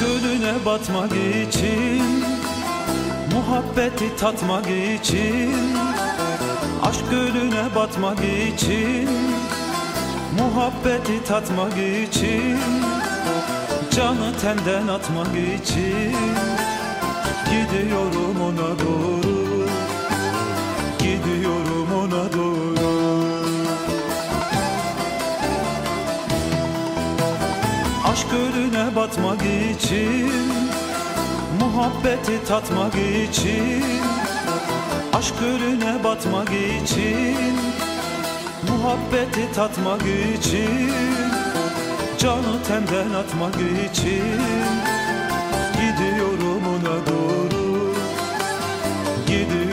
gölüne batmak için Muhabbeti tatmak için Aşk gölüne batmak için Muhabbeti tatmak için Canı tenden atmak için Gidiyorum ona doğru Gidiyorum Aşk gölüne batmak için Muhabbeti tatmak için Aşk gölüne batmak için Muhabbeti tatmak için Canı tenden atmak için Gidiyorum ona doğru Gidiyorum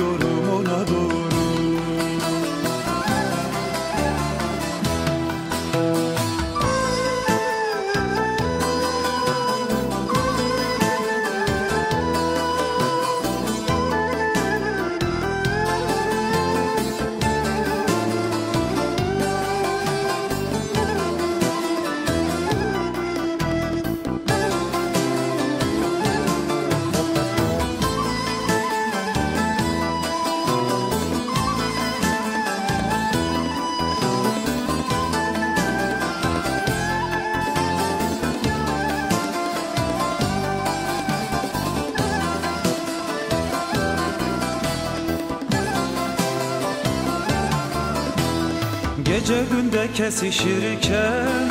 Gece günde kesişirken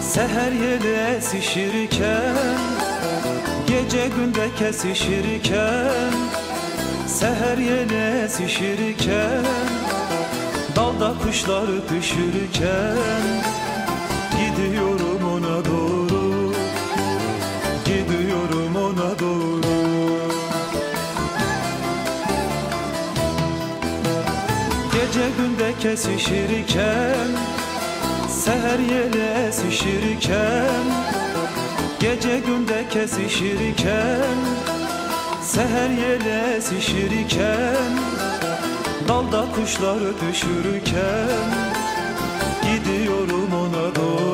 Seher yeli esişirken Gece günde kesişirken Seher yeli esişirken Dalda kuşlar öpüşürken Gidiyorum Gece günde kesişirken Seher yeli esişirken Gece günde kesişirken Seher yeli esişirken Dalda kuşlar ötüşürken Gidiyorum ona doğru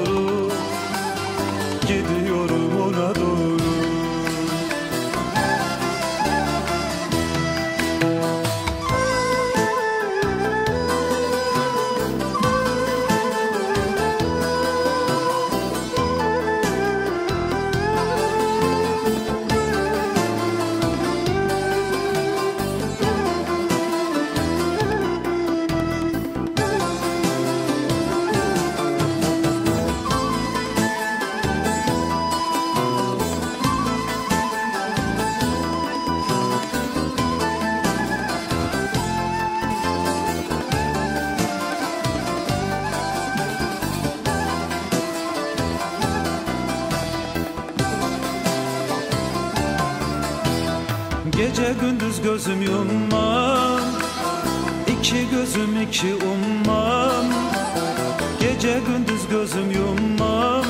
Gece gündüz gözüm yummam. İki gözüm iki ummam. Gece gündüz gözüm yummam.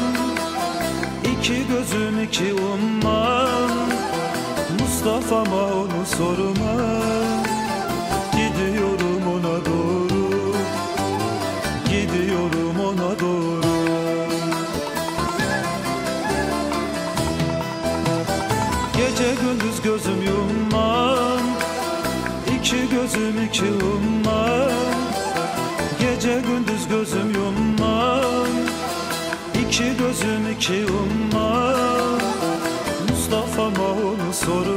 İki gözüm iki ummam. Mustafa'ma onu sorma Gidiyorum ona doğru. Gidiyorum ona doğru gözüm yummam İki gözüm iki ummam Gece gündüz gözüm yummam İki gözüm iki ummam Mustafa'ma onu sorma